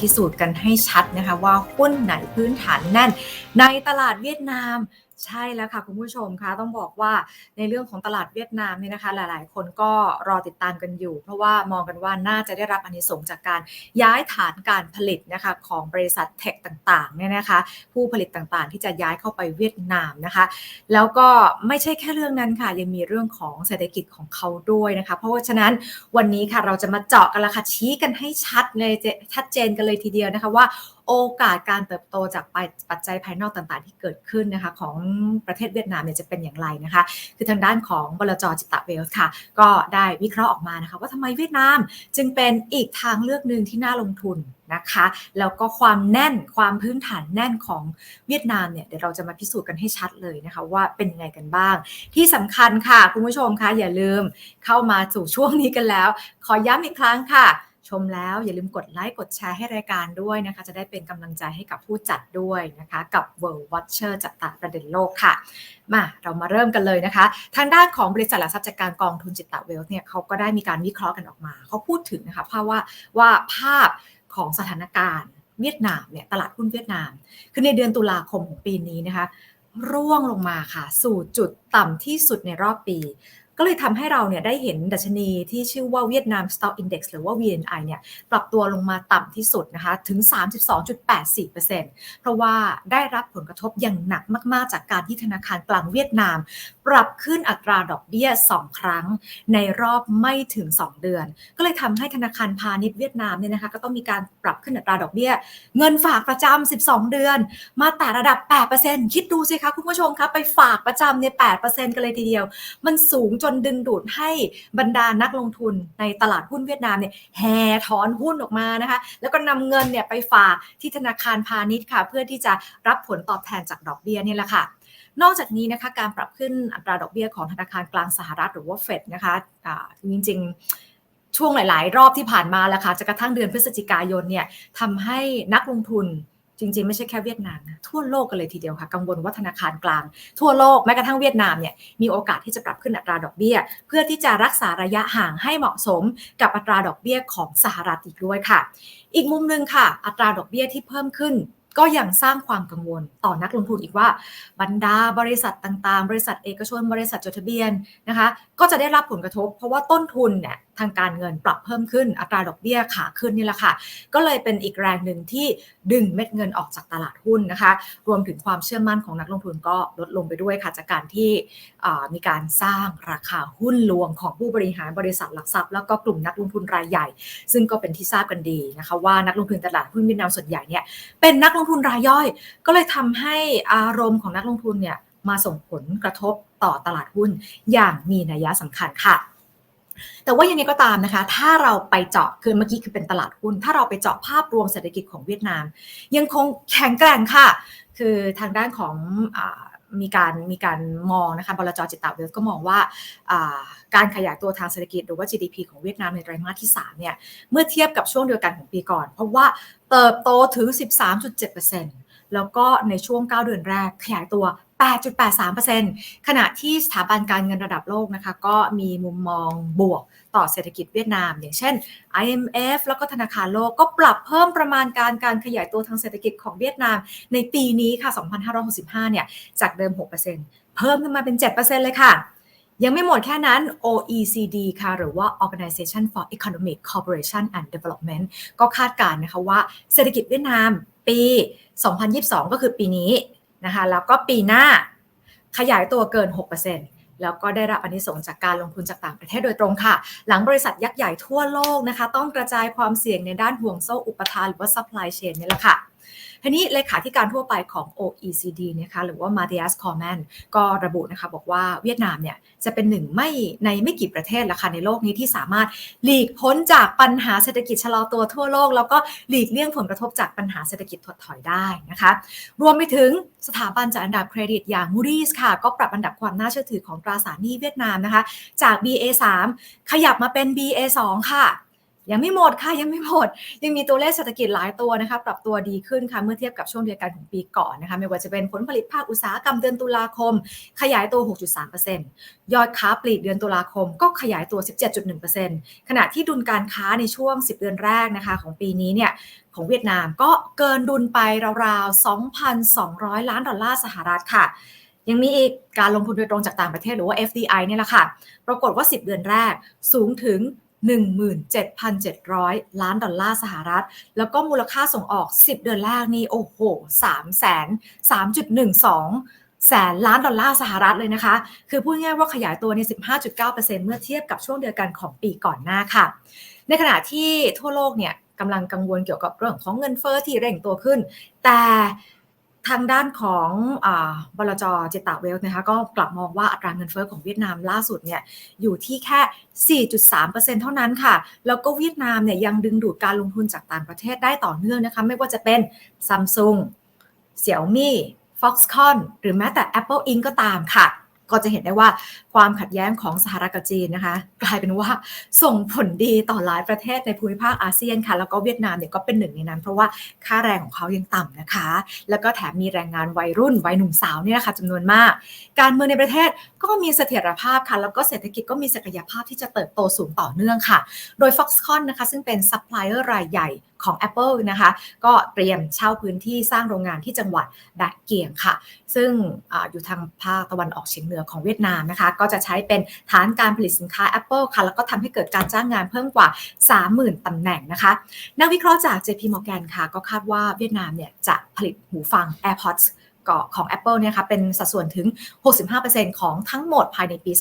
พิสูจน์กันให้ชัดนะคะว่าหุ้นไหนพื้นฐานแน่น ในตลาดเวียดนาม ใช่แล้วค่ะคุณผู้ชมคะต้องบอกว่าในเรื่องของตลาดเวียดนามเนี่ยนะคะหลาย ๆ คนก็รอติดตามกันอยู่ เพราะว่ามองกันว่าน่าจะได้รับอนิสงจากการย้ายฐานการผลิตนะคะของบริษัทเทคต่างๆเนี่ยนะคะผู้ผลิตต่างๆ ที่จะย้ายเข้าไปเวียดนามนะคะ แล้วก็ไม่ใช่แค่เรื่องนั้นค่ะ ยังมีเรื่องของเศรษฐกิจของเขาด้วยนะคะ เพราะว่าฉะนั้นวันนี้ค่ะเราจะมาเจาะกันละค่ะชี้กันให้ชัดเลยชัดเจนกันเลยทีเดียวนะคะว่าโอกาสการเติบโตจากปัจจัยภายนอกต่างๆ ที่เกิดขึ้นนะคะของประเทศเวียดนามเนี่ยจะเป็นอย่างไรนะคะ คือทางด้านของบลจจิตะเวลส์ค่ะ ก็ได้วิเคราะห์ออกมานะคะว่าทำไมเวียดนามจึงเป็นอีกทางเลือกหนึ่งที่น่าลงทุนนะคะแล้วก็ความแน่นความพื้นฐานแน่นของเวียดนามเนี่ยเดี๋ยวเราจะมาพิสูจน์กันให้ชัดเลยนะคะว่าเป็นยังไงกันบ้าง ที่สำคัญค่ะ คุณผู้ชมคะอย่าลืมเข้ามาสู่ช่วงนี้กันแล้ว ขอย้ำอีกครั้งค่ะ ชมแล้วอย่าลืมกดไลค์กดแชร์ให้รายการด้วยนะคะ จะได้เป็นกำลังใจให้กับผู้จัดด้วยนะคะ กับ World Watcher จัดตาประเด็นโลกค่ะ มาเรามาเริ่มกันเลยนะคะ ทางด้านของบริษัทหลักทรัพย์จัดการกองทุนจิตตะเวลเนี่ยเขาก็ได้มีการวิเคราะห์กันออกมา เขาพูดถึงนะคะภาพว่าว่าภาพของสถานการณ์เวียดนามเนี่ยตลาดหุ้นเวียดนาม คือในเดือนตุลาคมของปีนี้นะคะ ร่วงลงมาค่ะ สู่จุดต่ำที่สุดในรอบปี ก็เลยทำให้เราเนี่ยได้เห็นดัชนีที่ชื่อว่าเวียดนาม Stock Index หรือว่า VNI เนี่ยปรับตัวลงมาต่ำที่สุดนะคะถึง 32.84%เพราะว่าได้รับผลกระทบอย่างหนักมาก ๆ จากการที่ธนาคารกลางเวียดนาม ปรับขึ้นอัตราดอกเบี้ย 2 ครั้ง ในรอบไม่ถึง 2 เดือน ก็เลยทำให้ธนาคารพาณิชย์เวียดนามเนี่ยนะคะก็ต้องมีการปรับขึ้นอัตราดอกเบี้ย เงินฝากประจำ12 เดือน มาแต่ระดับ 8%คิดดูสิคะคุณผู้ชมคะไปฝากประจำเนี่ย8%กันเลยทีเดียว มันสูงจนนดึงดูดให้บรรดานักลงทุนในตลาดหุ้นเวียดนามเนี่ยแห่ถอนหุ้นออกมานะคะ แล้วก็นำเงินเนี่ยไปฝากที่ธนาคารพาณิชย์ค่ะ เพื่อที่จะรับผลตอบแทนจากดอกเบี้ยนี่แหละค่ะนอกจากนี้นะคะการปรับขึ้นอัตราดอกเบี้ยของธนาคารกลางสหรัฐหรือว่าเฟดนะคะะจริงๆช่วงหลาย ๆ รอบที่ผ่านมาแล้วค่ะจะกระทั่งเดือนพฤศจิกายนเนี่ยทำให้นักลงทุน จริงๆ ไม่ใช่แค่เวียดนามนะทั่วโลกกันเลยทีเดียวค่ะกังวลว่าธนาคารกลาง ทั่วโลกแม้กระทั่งเวียดนามเนี่ยมีโอกาสที่จะปรับขึ้นอัตราดอกเบี้ย เพื่อที่จะรักษาระยะห่างให้เหมาะสมกับอัตราดอกเบี้ยของสหรัฐอีกด้วยค่ะ อีกมุมหนึ่งค่ะ อัตราดอกเบี้ยที่เพิ่มขึ้นก็ยังสร้างความกังวลต่อนักลงทุนอีกว่า บรรดาบริษัทต่างๆ บริษัทเอกชน บริษัทจดทะเบียนนะคะ ก็จะได้รับผลกระทบ เพราะว่าต้นทุนเนี่ย ทางการเงินปรับเพิ่มขึ้นอัตราดอกเบี้ยขาขึ้นนี่แหละค่ะ ก็เลยเป็นอีกแรงหนึ่งที่ดึงเม็ดเงินออกจากตลาดหุ้นนะคะ รวมถึงความเชื่อมั่นของนักลงทุนก็ลดลงไปด้วยค่ะ จากการที่มีการสร้างราคาหุ้นลวงของผู้บริหารบริษัทหลักทรัพย์ แล้วก็กลุ่มนักลงทุนรายใหญ่ ซึ่งก็เป็นที่ทราบกันดีนะคะว่านักลงทุนตลาดหุ้นเวียดนามส่วนใหญ่เนี่ยเป็นนักลงทุนรายย่อย ก็เลยทำให้อารมณ์ของนักลงทุนเนี่ยมาส่งผลกระทบต่อตลาดหุ้นอย่างมีนัยสำคัญค่ะ แต่ว่ายังไงก็ตามนะคะ ถ้าเราไปเจาะคือเมื่อกี้คือเป็นตลาดหุ้น ถ้าเราไปเจาะภาพรวมเศรษฐกิจของเวียดนาม ยังคงแข็งแกร่งค่ะ คือทางด้านของอมีการมีการมองนะคะบลจจิตตาเวลก็มองว่าการขยายตัวทางเศรษฐกิจหรือว่า GDP ของเวียดนามในไตรมาสที่ 3 เนี่ย เมื่อเทียบกับช่วงเดียวกันของปีก่อน เพราะว่าเติบโตถึง 13.7%แล้วก็ในช่วง 9 เดือนแรกขยายตัว 8.83%ขณะที่สถาบันการเงินระดับโลกนะคะ ก็มีมุมมองบวกต่อเศรษฐกิจเวียดนาม อย่างเช่น IMF แล้วก็ธนาคารโลกก็ปรับเพิ่มประมาณการการขยายตัวทางเศรษฐกิจของเวียดนาม ในปีนี้ค่ะ 2565 เนี่ย จากเดิม 6%เพิ่มขึ้นมาเป็น 7%เลยค่ะยังไม่หมดแค่นั้น OECD ค่ะ หรือว่า Organization for Economic Cooperation and Development ก็คาดการณ์นะคะว่าเศรษฐกิจเวียดนามปี 2022 ก็คือปีนี้ นะคะแล้วก็ปีหน้าขยายตัวเกิน 6%แล้วก็ได้รับอนิสงจากการลงทุนจากต่างประเทศโดยตรงค่ะ หลังบริษัทยักษ์ใหญ่ทั่วโลกนะคะ ต้องกระจายความเสี่ยงในด้านห่วงโซ่อุปทานหรือว่า supply chain นี่แหละค่ะ ทีนี้เลขาธิการทั่วไปของ OECD นะคะหรือว่ามาเ t ียสคอร์แมนก็ระบุนะคะบอกว่าเวียดนามเนี่ยจะเป็นหนึ่งไม่ในไม่กี่ประเทศละค่ะในโลกนี้ที่สามารถหลีกพ้นจากปัญหาเศรษฐกิจชะลอตัวทั่วโลก แล้วก็หลีกเลี่ยงผลกระทบจากปัญหาเศรษฐกิจถดถอยได้นะคะรวมไปถึงสถาบันจัดอันดับเครดิตอย่าง Moody's ค่ะ ก็ปรับอันดับความน่าเชื่อถือของตราสารหนี้เวียดนามนะคะจาก BA3 ขยับมาเป็น BA2 ค่ะ ยังไม่หมดค่ะยังไม่หมด ยังมีตัวเลขเศรษฐกิจหลายตัวนะคะปรับตัวดีขึ้นค่ะเมื่อเทียบกับช่วงเดียวกันของปีก่อนนะคะไม่ว่าจะเป็นผลผลิตภาคอุตสาหกรรมเดือนตุลาคม ขยายตัว 6.3%ยอดค้าปลีกเดือนตุลาคม ก็ขยายตัว 17.1%ขณะที่ดุลการค้าในช่วง 10 เดือนแรกนะคะของปีนี้เนี่ยของเวียดนามก็เกินดุลไปราวๆ 2,200 ล้านดอลลาร์สหรัฐค่ะยังมีอีกการลงทุนโดยตรงจากต่างประเทศหรือว่า FDI เนี่ยแหละค่ะ ปรากฏว่า 10 เดือนแรกสูงถึง 17,700 ล้านดอลลาร์สหรัฐ แล้วก็มูลค่าส่งออก 10 เดือนแรกนี่โอ้โห3แสน3.12แสนล้านดอลลาร์สหรัฐเลยนะคะ คือพูดง่ายๆว่าขยายตัวใน 15.9%เมื่อเทียบกับช่วงเดียวกันของปีก่อนหน้าค่ะ ในขณะที่ทั่วโลกเนี่ยกำลังกังวลเกี่ยวกับเรื่องของเงินเฟอ้อที่เร่งตัวขึ้น แต่ ทางด้านของอบลจจิตาเวลนะคะก็กลับมองว่าอัตราเงินเฟอ้อของเวียดนามล่าสุดเนี่ยอยู่ที่แค่ 4.3%เท่านั้นค่ะ แล้วก็เวียดนามเนี่ยยังดึงดูดการลงทุนจากต่างประเทศได้ต่อเนื่องนะคะ ไม่ว่าจะเป็น Samsung Xiaomi Foxconn หรือแม้แต่ Apple Inc ก็ตามค่ะ ก็จะเห็นได้ว่าความขัดแย้งของสหรัฐกับจีนนะคะ กลายเป็นว่าส่งผลดีต่อหลายประเทศในภูมิภาคอาเซียนค่ะ แล้วก็เวียดนามเนี่ยก็เป็นหนึ่งในนั้น เพราะว่าค่าแรงของเขายังต่ำนะคะ แล้วก็แถมมีแรงงานวัยรุ่นวัยหนุ่มสาวเนี่ยนะคะจำนวนมาก การเมืองในประเทศก็มีเสถียรภาพค่ะแล้วก็เศรษฐกิจก็มีศักยภาพที่จะเติบโตสูงต่อเนื่องค่ะ โดย Foxconn นะคะซึ่งเป็นซัพพลายเออร์รายใหญ่ของ Apple นะคะ ก็เตรียมเช่าพื้นที่สร้างโรงงานที่จังหวัดดักเกียงค่ะ ซึ่งออยู่ทางภาคตะวันออกเฉียงเหนือของเวียดนามนะคะ ก็จะใช้เป็นฐานการผลิตสินค้า Apple ค่ะ แล้วก็ทำให้เกิดการจ้างงานเพิ่มกว่า 30,000ตำแหน่งนะคะ นักวิเคราะห์จาก JP Morgan ค่ะ ก็คาดว่าเวียดนามเนี่ยจะผลิตหูฟัง AirPods ของ Apple เนี่ยค่ะเป็นสัดส่วนถึง 65%ของทั้งหมดภายในปี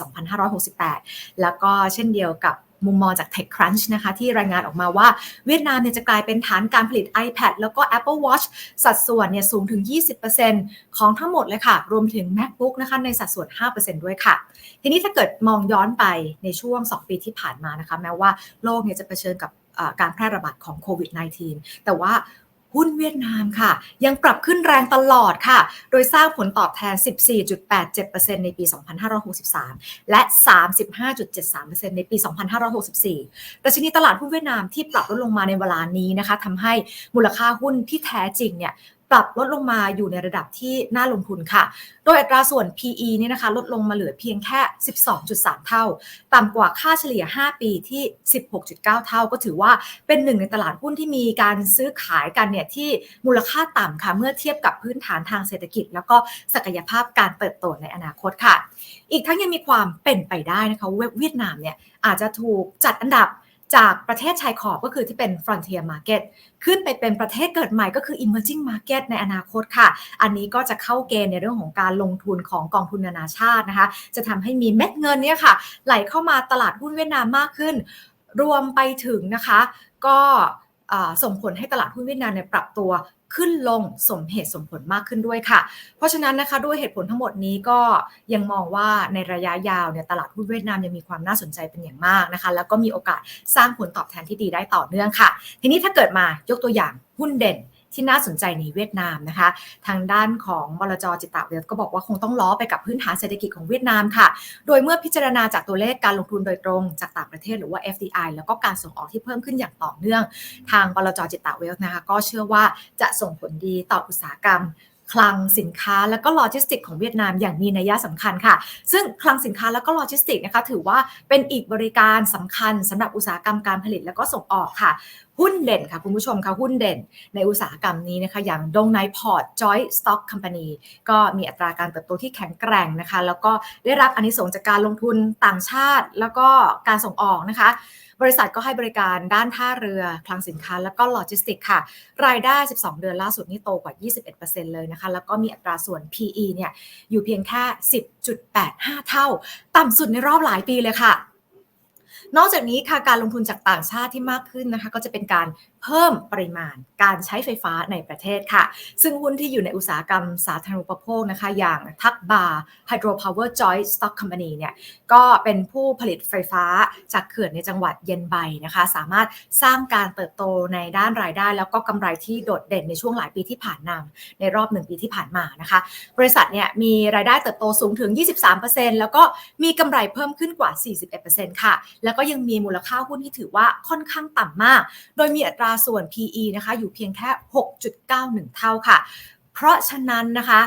2568 แล้วก็เช่นเดียวกับ มุมมองจาก TechCrunch นะคะที่รายงานออกมาว่าเวียดนามเนี่ยจะกลายเป็นฐานการผลิต iPad แล้วก็ Apple Watch สัดส่วนเนี่ยสูงถึง 20%ของทั้งหมดเลยค่ะ รวมถึง MacBook นะคะในสัดส่วน 5%ด้วยค่ะ ทีนี้ถ้าเกิดมองย้อนไปในช่วง 2 ปีที่ผ่านมานะคะแม้ว่าโลกเนี่ยจะเผชิญกับการแพร่ระบาดของโควิด -19 แต่ว่า หุ้นเวียดนามค่ะ ยังปรับขึ้นแรงตลอดค่ะ โดยสร้างผลตอบแทน 14.87%ในปี 2563 และ 35.73%ในปี 2564ดัชนีตลาดหุ้นเวียดนามที่ปรับลดลงมาในเวลานี้นะคะทำให้มูลค่าหุ้นที่แท้จริงเนี่ย ปรับลดลงมาอยู่ในระดับที่น่าลงทุนค่ะ โดยอัตราส่วน PE นี่นะคะลดลงมาเหลือเพียงแค่ 12.3 เท่า ต่ำกว่าค่าเฉลี่ย 5 ปีที่ 16.9 เท่า ก็ถือว่าเป็นหนึ่งในตลาดหุ้นที่มีการซื้อขายกันเนี่ยที่มูลค่าต่ำค่ะ เมื่อเทียบกับพื้นฐานทางเศรษฐกิจ แล้วก็ศักยภาพการเติบโตในอนาคตค่ะ อีกทั้งยังมีความเป็นไปได้นะคะเวียดนามเนี่ยอาจจะถูกจัดอันดับ จากประเทศชายขอบก็คือที่เป็น frontier market ขึ้นไปเป็นประเทศเกิดใหม่ก็คือ emerging market ในอนาคตค่ะ อันนี้ก็จะเข้าเกณฑ์ในเรื่องของการลงทุนของกองทุนนานาชาตินะคะ จะทำให้มีเม็ดเงินเนี่ยค่ะ ไหลเข้ามาตลาดหุ้นเวียดนามมากขึ้น รวมไปถึงนะคะ ก็ส่งผลให้ตลาดหุ้นเวียดนามเนี่ยปรับตัว ขึ้นลงสมเหตุสมผลมากขึ้นด้วยค่ะ เพราะฉะนั้นนะคะด้วยเหตุผลทั้งหมดนี้ก็ยังมองว่าในระยะยาวเนี่ยตลาดหุ้นเวียดนามยังมีความน่าสนใจเป็นอย่างมากนะคะ แล้วก็มีโอกาสสร้างผลตอบแทนที่ดีได้ต่อเนื่องค่ะ ทีนี้ถ้าเกิดมายกตัวอย่างหุ้นเด่น ที่น่าสนใจในเวียดนามนะคะ ทางด้านของบลจจิตาเวลก็บอกว่าคงต้องล้อไปกับพื้นฐานเศรษฐกิจของเวียดนามค่ะ โดยเมื่อพิจารณาจากตัวเลขการลงทุนโดยตรงจากต่างประเทศหรือว่า FDI แล้วก็การส่งออกที่เพิ่มขึ้นอย่างต่อเนื่อง ทางบลจจิตาเวลนะคะก็เชื่อว่าจะส่งผลดีต่ออุตสาหกรรมคลังสินค้าและก็โลจิสติกของเวียดนามอย่างมีนัยสำคัญค่ะ ซึ่งคลังสินค้าและก็โลจิสติกนะคะถือว่าเป็นอีกบริการสำคัญสำหรับอุตสาหกรรมการผลิตและก็ส่งออกค่ะ หุ้นเด่นค่ะคุณผู้ชมค่ะหุ้นเด่นในอุตสาหกรรมนี้นะคะ อย่างดงไนพอร์ตจอยสต็อกคอมพานีก็มีอัตราการเติบโตที่แข็งแกร่งนะคะ แล้วก็ได้รับอนิสงจากการลงทุนต่างชาติ แล้วก็การส่งออกนะคะ บริษัทก็ให้บริการด้านท่าเรือ คลังสินค้า และก็โลจิสติกค่ะ รายได้ 12 เดือนล่าสุดนี่โตกว่า 21%เลยนะคะ แล้วก็มีอัตราส่วน PE เนี่ยอยู่เพียงแค่ 10.85 เท่า ต่ำสุดในรอบหลายปีเลยค่ะ นอกจากนี้ค่ะการลงทุนจากต่างชาติที่มากขึ้นนะคะ ก็จะเป็นการ เพิ่มปริมาณการใช้ไฟฟ้าในประเทศค่ะ ซึ่งหุ้นที่อยู่ในอุตสาหกรรมสาธารณูปโภคนะคะ อย่างทักบาร์ไฮโดรพาวเวอร์จอยสต็อกคอมพานีเนี่ยก็เป็นผู้ผลิตไฟฟ้าจากเขื่อนในจังหวัดเย็นไบนะคะ สามารถสร้างการเติบโตในด้านรายได้ แล้วก็กำไรที่โดดเด่นในช่วงหลายปีที่ผ่านมาในรอบหนึ่งปีที่ผ่านมานะคะ บริษัทเนี่ยมีรายได้เติบโตสูงถึง 23%แล้วก็มีกำไรเพิ่มขึ้นกว่า 41%ค่ะ แล้วก็ยังมีมูลค่าหุ้นที่ถือว่าค่อนข้างต่ำมาก โดยมีอัตราส่วน PE นะคะอยู่เพียงแค่ 6.91 เท่าค่ะ เพราะฉะนั้นนะคะ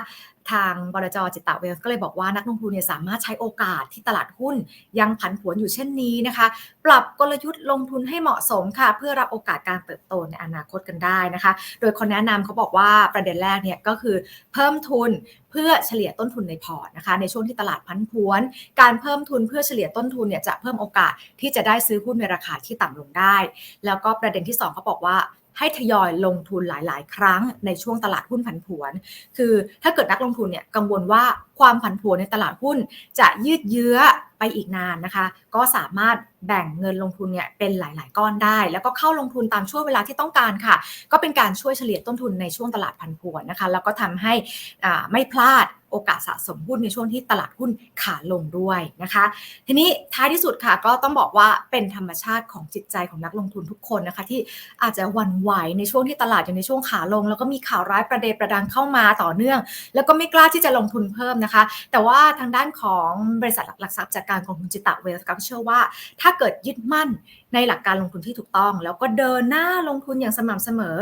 ทางบลจจิตตะเวลส์ก็เลยบอกว่านักลงทุนเนี่ยสามารถใช้โอกาสที่ตลาดหุ้นยังผันผวนอยู่เช่นนี้นะคะ ปรับกลยุทธ์ลงทุนให้เหมาะสมค่ะ เพื่อรับโอกาสการเติบโตในอนาคตกันได้นะคะ โดยคนแนะนำเขาบอกว่าประเด็นแรกเนี่ยก็คือเพิ่มทุนเพื่อเฉลี่ยต้นทุนในพอร์ตนะคะ ในช่วงที่ตลาดพันผวน การเพิ่มทุนเพื่อเฉลี่ยต้นทุนเนี่ยจะเพิ่มโอกาสที่จะได้ซื้อหุ้นในราคาที่ต่ำลงได้ แล้วก็ประเด็นที่สองเขาบอกว่า ให้ทยอยลงทุนหลาย ๆ ครั้งในช่วงตลาดหุ้นผันผวน คือถ้าเกิดนักลงทุนเนี่ยกังวลว่าความผันผวนในตลาดหุ้นจะยืดเยื้อไปอีกนานนะคะ ก็สามารถแบ่งเงินลงทุนเนี่ยเป็นหลาย ๆ ก้อนได้ แล้วก็เข้าลงทุนตามช่วงเวลาที่ต้องการค่ะ ก็เป็นการช่วยเฉลี่ยต้นทุนในช่วงตลาดผันผวนนะคะ แล้วก็ทำให้อ่าไม่พลาด โอกาสสะสมหุ้นในช่วงที่ตลาดหุ้นขาลงด้วยนะคะ ทีนี้ท้ายที่สุดค่ะก็ต้องบอกว่าเป็นธรรมชาติของจิตใจของนักลงทุนทุกคนนะคะ ที่อาจจะหวั่นไหวในช่วงที่ตลาดอยู่ในช่วงขาลง แล้วก็มีข่าวร้ายประเดประดังเข้ามาต่อเนื่อง แล้วก็ไม่กล้าที่จะลงทุนเพิ่มนะคะ แต่ว่าทางด้านของบริษัทหลักทรัพย์จากการกองทุนจิตตะเวลส์ก็เชื่อว่า ถ้าเกิดยึดมั่นในหลักการลงทุนที่ถูกต้อง แล้วก็เดินหน้าลงทุนอย่างสม่ำเสมอ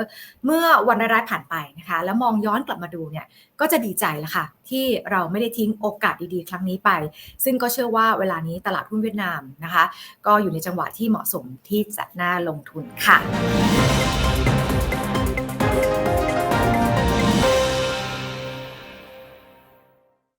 เมื่อวันร้ายผ่านไปนะคะแล้วมองย้อนกลับมาดูเนี่ยก็จะดีใจแล้วค่ะ ที่เราไม่ได้ทิ้งโอกาสดีๆ ครั้งนี้ไป ซึ่งก็เชื่อว่าเวลานี้ตลาดหุ้นเวียดนามนะคะ ก็อยู่ในจังหวะที่เหมาะสมที่จะน่าลงทุนค่ะ